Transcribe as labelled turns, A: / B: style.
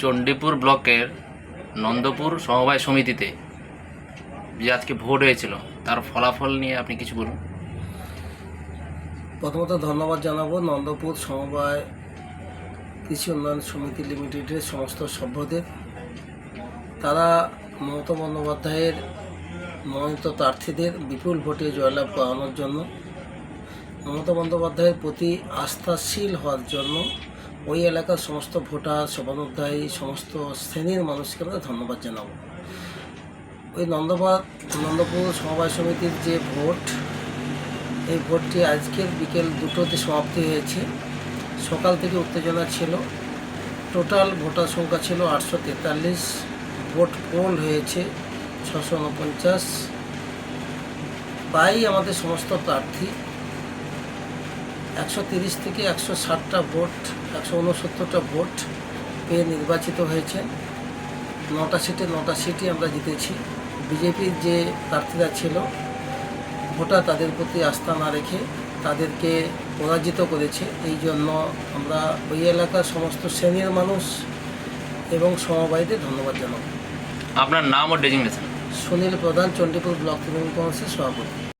A: চণ্ডীপুর ব্লকের নন্দপুর সমবায় সমিতিতে যে আজকে ভোট হয়েছিল, তার ফলাফল নিয়ে আপনি কিছু বলুন।
B: প্রথমত ধন্যবাদ জানাব নন্দপুর সমবায় কৃষি উন্নয়ন সমিতি লিমিটেডের সমস্ত সভ্যদের। তারা মমতা বন্দ্যোপাধ্যায়ের মনোনীত প্রার্থীদের বিপুল ভোটে জয়লাভ করানোর জন্য, মমতা বন্দ্যোপাধ্যায়ের প্রতি আস্থাশীল হওয়ার জন্য ওই এলাকার সমস্ত ভোটার শোভানুধ্যায়ী সমস্ত শ্রেণির মানুষকে আমরা ধন্যবাদ জানাব। ওই নন্দবাদ, নন্দপুর সমবায় সমিতির যে ভোট, এই ভোটটি আজকের বিকেল দুটোতে সমাপ্তি হয়েছে। সকাল থেকে উত্তেজনা ছিল। টোটাল ভোটার সংখ্যা ছিল আটশো তেতাল্লিশ। ভোট পোল হয়েছে ছশো উনপঞ্চাশ। প্রায়ই আমাদের সমস্ত প্রার্থী। একশো তিরিশ থেকে একশো ষাটটা ভোট একশো উনসত্তরটা ভোট পেয়ে নির্বাচিত হয়েছে। নটা সিটে নটা সিটই আমরা জিতেছি। বিজেপির যে প্রার্থীরা ছিল ভোটার তাদের প্রতি আস্থা না রেখে তাদেরকে পরাজিত করেছে। এই জন্য আমরা ওই এলাকার সমস্ত শ্রেণির মানুষ এবং সমবায়ীদের ধন্যবাদ জানাব।
A: আপনার নাম ও ডেজিগনেশন।
B: সুনীল প্রধান চণ্ডীপুর ব্লক তৃণমূল কংগ্রেসের সভাপতি।